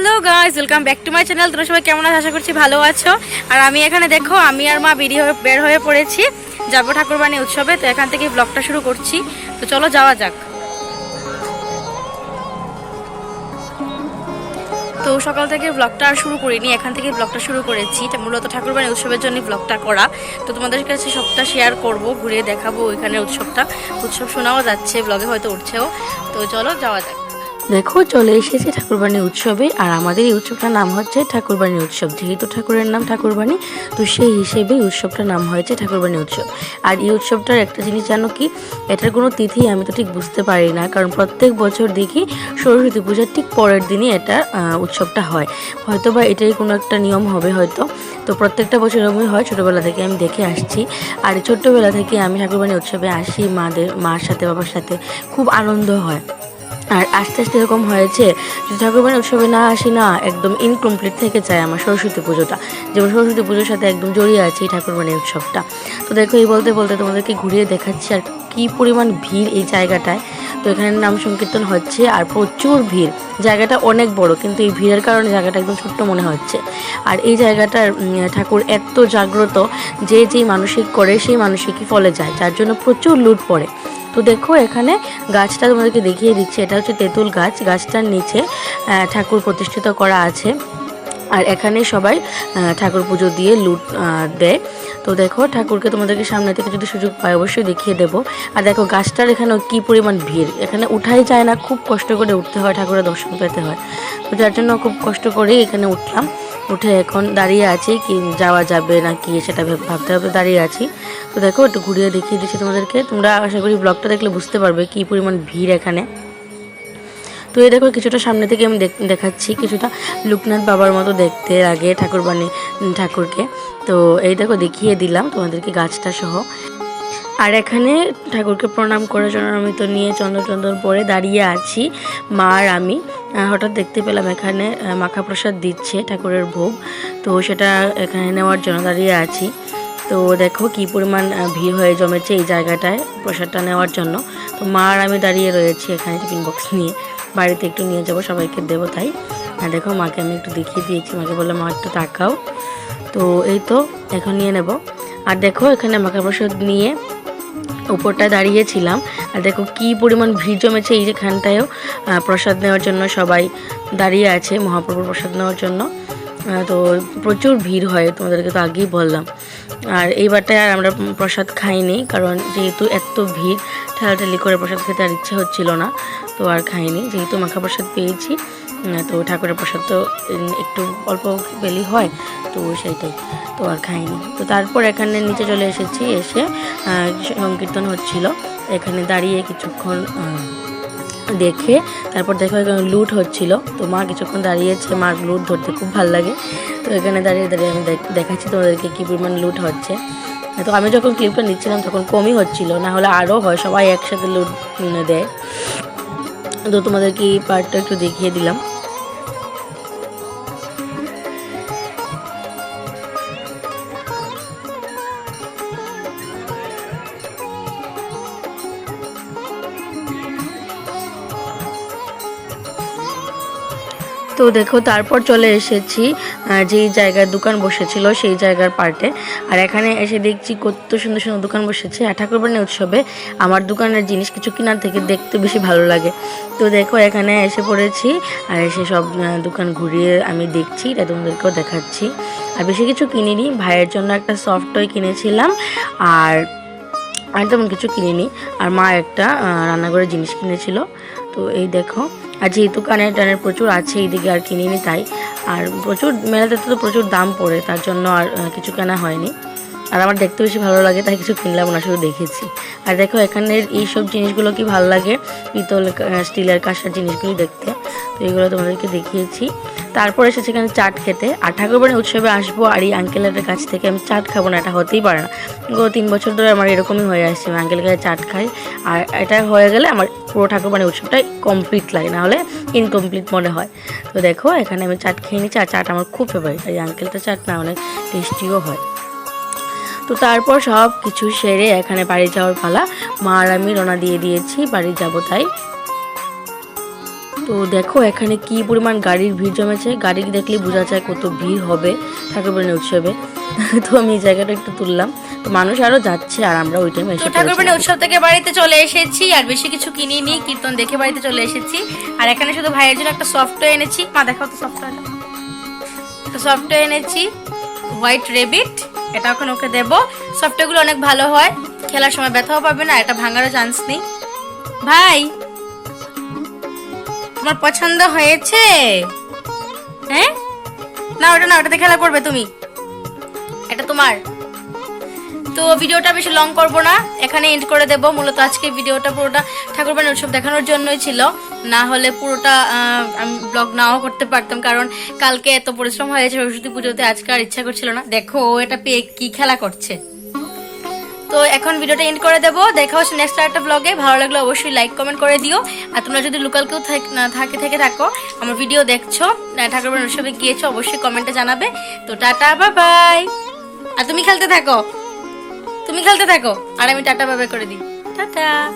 Hello guys welcome back to my channel তোমরা সবাই কেমন আশা করছি ভালো আছো। আর আমি এখানে দেখো, আমি আর মা বেরিয়ে হয়ে বের হয়ে পড়েছি যাব ঠাকুরবাণী উৎসবে। তো এখান থেকে ব্লগটা শুরু করছি। তো চলো যাওয়া যাক। তো সকাল থেকে ব্লগটা আর শুরু করিনি, এখান থেকে ব্লগটা শুরু করেছি। মূলত ঠাকুরবাণী উৎসবের জন্য ব্লগটা করা। তো তোমাদের কাছে সবটা শেয়ার করব ঘুরে দেখাবো ওইখানে উৎসবটা। উৎসব শোনাও যাচ্ছে ব্লগে হয়তো উঠছেও। তো চলো যাওয়া যাক। দেখো, চলে এসেছে ঠাকুরবাণী উৎসবে, আর আমাদের এই উৎসবটার নাম হচ্ছে ঠাকুরবাণী উৎসব। যেহেতু ঠাকুরের নাম ঠাকুরবাণী, তো সেই হিসেবে উৎসবটার নাম হয়েছে ঠাকুরবাণী উৎসব। আর এই উৎসবটার একটা জিনিস জানো কি? এটার কোনো তিথি আমি তো ঠিক বুঝতে পারি না, কারণ প্রত্যেক বছর দেখি সরস্বতী পূজার ঠিক পরের দিনই এটা উৎসবটা হয়। হয়তো বা এটাই কোনো একটা নিয়ম হবে হয়তো, তো প্রত্যেকটা বছর এরকমই হয়। ছোটোবেলা থেকে আমি দেখে আসছি। আর ছোট্টবেলা থেকে আমি ঠাকুরবাণী উৎসবে আসি, মাদের, মার সাথে, বাবার সাথে। খুব আনন্দ হয়। আর আস্তে আস্তে এরকম হয়েছে যদি ঠাকুরবাণী উৎসবে না আসি না, একদম ইনকমপ্লিট থেকে যায় আমার সরস্বতী পুজোটা। যেমন সরস্বতী পুজোর সাথে একদম জড়িয়ে আছে এই ঠাকুরবাণী উৎসবটা। তো দেখো, এই বলতে বলতে তোমাদেরকে ঘুরিয়ে দেখাচ্ছি আর কি পরিমাণ ভিড় এই জায়গাটায়। তো এখানে নাম সংকীর্তন হচ্ছে আর প্রচুর ভিড়। জায়গাটা অনেক বড়, কিন্তু এই ভিড়ের কারণে জায়গাটা একদম ছোট্ট মনে হচ্ছে। আর এই জায়গাটার ঠাকুর এত জাগ্রত যে যেই মানসিক করে সেই মানসিকই ফলে যায়, যার জন্য প্রচুর লুট পড়ে। তো দেখো, এখানে গাছটা তোমাদেরকে দেখিয়ে দিচ্ছি। এটা হচ্ছে তেঁতুল গাছ। গাছটার নিচে ঠাকুর প্রতিষ্ঠিত করা আছে। আর এখানে সবাই ঠাকুর পুজো দিয়ে লুট দেয়। তো দেখো, ঠাকুরকে তোমাদেরকে সামনে থেকে যদি সুযোগ পায়, অবশ্যই দেখিয়ে দেবো। আর দেখো, গাছটার এখানে কি পরিমাণ ভিড়? এখানে উঠাই যায় না। খুব কষ্ট করে উঠতে হয়, ঠাকুরের দর্শন পেতে হয়। তো যার জন্য খুব কষ্ট করেই এখানে উঠলাম। উঠে এখন দাঁড়িয়ে আছি কি যাওয়া যাবে না কি সেটা ভেব- ভাবতে ভাবতে দাঁড়িয়ে আছি। তো দেখো একটু ঘুরিয়ে দেখিয়ে দিচ্ছি তোমাদেরকে। তোমরা আশা করি ব্লগটা দেখলে বুঝতে পারবে কি পরিমাণ ভিড় এখানে। তো এই দেখো কিছুটা সামনে থেকে আমি দেখ- দেখাচ্ছি কিছুটা লোকনাথ বাবার মতো দেখতে আগে ঠাকুরবাণী উম, ঠাকুরকে। তো এই দেখো দেখিয়ে দিলাম তোমাদেরকে গাছটা সহ। আর এখানে ঠাকুরকে প্রণাম করার জন্য আমি তো নিয়ে চন্দন পরে দাঁড়িয়ে আছি মা আর আমি। হঠাৎ দেখতে পেলাম এখানে মাখা প্রসাদ দিচ্ছে ঠাকুরের ভোগ। তো সেটা এখানে নেওয়ার জন্য দাঁড়িয়ে আছি। তো দেখো কি পরিমাণ ভিড় হয়ে জমেছে এই জায়গাটায় প্রসাদটা নেওয়ার জন্য। তো মা আর আমি দাঁড়িয়ে রয়েছি এখানে টিফিন বক্স নিয়ে। বাড়িতে একটু নিয়ে যাব, সবাইকে দেবো তাই। আর দেখো মাকে আমি একটু দেখিয়ে দিয়েছি। মাকে বললাম, মা, একটু তাকাও। তো এই তো, এখন নিয়ে নেব। আর দেখো এখানে মাখা প্রসাদ নিয়ে উপরটায় দাঁড়িয়েছিলাম। আর দেখো কি পরিমাণ ভিড় জমেছে এই যেখানটায়ও প্রসাদ নেওয়ার জন্য সবাই দাঁড়িয়ে আছে, মহাপ্রভুর প্রসাদ নেওয়ার জন্য। তো প্রচুর ভিড় হয়, তোমাদেরকে তো আগেই বললাম। আর এইবারটায় আর আমরা প্রসাদ খাইনি, কারণ যেহেতু এত ভিড়, ঠেলাঠেলি করে প্রসাদ খেতে আর ইচ্ছে হচ্ছিল না, তো আর খাইনি। যেহেতু মাখা প্রসাদ পেয়েছি তো ঠাকুরের প্রসাদ তো একটু অল্প পেলেই হয়, তো সেইটাই তো আর খাইনি। তো তারপর এখানে নিচে চলে এসেছি, এসে সংকীর্তন হচ্ছিল। এখানে দাঁড়িয়ে কিছুক্ষণ দেখে, তারপর দেখো এখানে লুট হচ্ছিল। তো মা কিছুক্ষণ দাঁড়িয়েছে, মার লুট ধরতে খুব ভালো লাগে। তো এখানে দাঁড়িয়ে দাঁড়িয়ে আমি দেখ- দেখাচ্ছি তোমাদেরকে কী পরিমাণ লুট হচ্ছে। তো আমি যখন ক্লিপটা নিচ্ছিলাম, তখন কমই হচ্ছিল, না হলে আরও হয়, সবাই একসাথে লুট দেয়। তো তোমাদেরকে এই পার্টটা একটু দেখিয়ে দিলাম। তো দেখো, তারপর চলে এসেছি যেই জায়গায় দোকান বসেছিল, সেই জায়গার পার্টে আর এখানে এসে দেখছি কত সুন্দর সুন্দর দোকান বসেছে। ঠাকুরবাণী উৎসবে আমার দোকানের জিনিস কিছু কেনার থেকে দেখতে বেশি ভালো লাগে। তো দেখো, এখানে এসে পড়েছি, আর এসে সব দোকান ঘুরিয়ে আমি দেখছি, এটা তোমাদেরকেও দেখাচ্ছি। আর বেশি কিছু কিনিনি, ভাইয়ের জন্য একটা সফট টয় কিনেছিলাম, আর আমি তেমন কিছু কিনিনি। আর মা একটা রান্নাঘরের জিনিস কিনেছিল। তো এই দেখো আর যেহেতু কানের টানের প্রচুর আছে এইদিকে আর কিনিনি তাই। আর প্রচুর, মেলাতে তো প্রচুর দাম পড়ে, তার জন্য আর কিছু কেনা হয়নি। আর আমার দেখতে বেশি ভালো লাগে, তাই কিছু কিনলাম না, শুধু দেখেছি। আর দেখো, এখানের এইসব জিনিসগুলো কি ভালো লাগে? পিতল স্টিলের কাঁসার জিনিসগুলি দেখতে। তো এগুলো তোমাদেরকে দেখিয়েছি। তারপর এসেছে এখানে চাট খেতে। আর ঠাকুরবাড়ি উৎসবে আসব আর এই আঙ্কেলের কাছ থেকে আমি চাট খাব না, এটা হতেই পারে না। গত তিন বছর ধরে আমার এরকমই হয়ে আসছে, আমি আঙ্কেলের কাছে চাট খাই। আর এটা হয়ে গেলে আমার পুরো ঠাকুরবাড়ি উৎসবটাই কমপ্লিট লাগে, না হলে ইনকমপ্লিট মনে হয়। তো দেখো, এখানে আমি চাট খেয়ে নিচ্ছি, আর চাট আমার খুব ফেভারিট আর এই আঙ্কেলটা চাট না, অনেক টেস্টিও হয়। তো তারপর সব কিছু সেরে এখানে বাড়ি যাওয়ার পালা। মা আর আমি রওনা দিয়ে দিয়েছি, বাড়ি যাব তাই। তো দেখো এখানে কি পরিমাণ গাড়ির ভিড় জমেছে? গাড়ি দেখলে বোঝা যায় কত ভিড় হবে ঠাকুরবাড়ি উৎসবে। তো আমি এই জায়গাটা একটু তুললাম। তো মানুষ আরও যাচ্ছে আর আমরা ওই টাইমে এসে ঠাকুরবাড়ি উৎসব থেকে বাড়িতে চলে এসেছি আর বেশি কিছু কিনিনি কীর্তন দেখে বাড়িতে চলে এসেছি। আর এখানে শুধু ভাইয়ের জন্য একটা সফটওয়্যার এনেছি। মা দেখাও তো সফটওয়্যারটা তো সফটওয়্যার এনেছি হোয়াইট রেবিট এটা এখন ওকে দেবো। সফটওয়্যারগুলো অনেক ভালো হয় খেলার সময় ব্যথাও পাবে না এটা ভাঙারও চান্স নেই। ভাই তোমার পছন্দ হয়েছে? হ্যাঁ? না, ওটা না, ওটাতে খেলা করবে তুমি। এটা তোমার। তো ভিডিওটা বেশি লং করব না। এখানে এন্ড করে দেব। মূলত আজকে ভিডিওটা পুরোটা ঠাকুরবাড়ির উৎসব দেখানোর জন্যই ছিল। না হলে পুরোটা আমি ব্লগ নাও করতে পারতাম, কারণ কালকে এত পরিশ্রম হয়েছে, সরস্বতী পুজোতে আজকে আর ইচ্ছা করছিল না। দেখো, ও এটা পেয়ে কি খেলা করছে। তো এখন ভিডিওটা এন্ড করে দেবো। দেখা হচ্ছে নেক্সট একটা ব্লগে ভালো লাগলে অবশ্যই লাইক কমেন্ট করে দিও। আর তোমরা যদি লোকাল কেউ থাক- থাকে, থেকে আমার ভিডিও দেখছ ঠাকুরবাড়ির উৎসবে গিয়েছো, অবশ্যই কমেন্টে জানাবে। তো টাটা বা বাই আর তুমি খেলতে থাকো। তুমি খেলতে থাকো। আর আমি টাটা বাবাই করে দিই। টাটা।